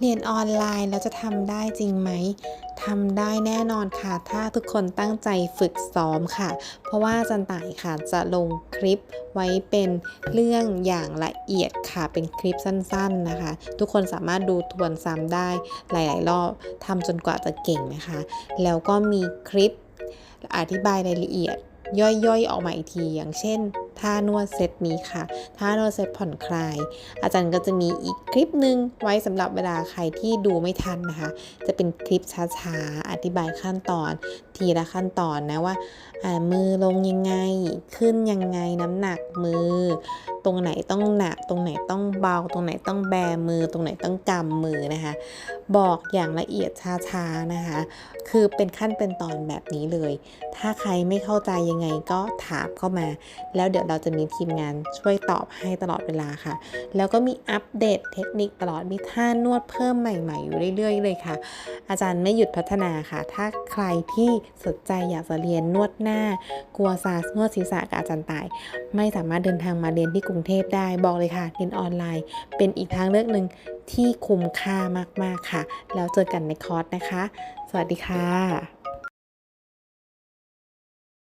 เรียนออนไลน์แล้วจะทำได้จริงไหมทำได้แน่นอนค่ะ ถ้าทุกคนตั้งใจฝึกซ้อมค่ะ เพราะว่าจันต่ายค่ะจะลงคลิปไว้เป็นเรื่องอย่างละเอียดค่ะ เป็นคลิปสั้นๆนะคะ ทุกคนสามารถดูทวนซ้ำได้หลาย ๆ รอบทำจนกว่าจะเก่งนะคะ แล้วก็มีคลิปอธิบายรายละเอียดย่อยๆ ออกมาอีกที อย่างเช่น ท่านวดเซตนี้ค่ะ ท่านวดเซตผ่อนคลาย อาจารย์ก็จะมีอีกคลิปหนึ่งไว้สำหรับเวลาใครที่ดูไม่ทันนะคะ จะเป็นคลิปช้าๆ อธิบายขั้นตอน ทีละขั้นตอนนะว่าอ่ามือลงยังไง ขึ้นยังไงน้ำหนักมือ ตรงไหนต้องหนัก ตรงไหนต้องเบา ตรงไหนต้องแบมือ ตรงไหนต้องกำมือนะคะ บอกอย่างละเอียดช้าๆนะคะ คือเป็นขั้นเป็นตอนแบบนี้เลย ถ้าใครไม่เข้าใจยังไงก็ถามเข้ามา แล้วเดี๋ยวเราจะมีทีมงานช่วยตอบให้ตลอดเวลาค่ะ แล้วก็มีอัปเดตเทคนิคตลอด มีท่านวดเพิ่มใหม่ๆอยู่เรื่อย ๆ เลยค่ะ อาจารย์ไม่หยุดพัฒนาค่ะ ถ้าใครที่สนใจอยากจะเรียนนวดหน้า กลัวซาสนวดศีรษะกับอาจารย์ตาย ไม่สามารถเดินทางมาเรียนที่กรุงเทพได้ บอกเลยค่ะ เรียนออนไลน์ เป็นอีกทางเลือกหนึ่ง ที่คุ้มค่ามากๆค่ะ แล้วเจอกันในคอร์สนะคะ สวัสดีค่ะ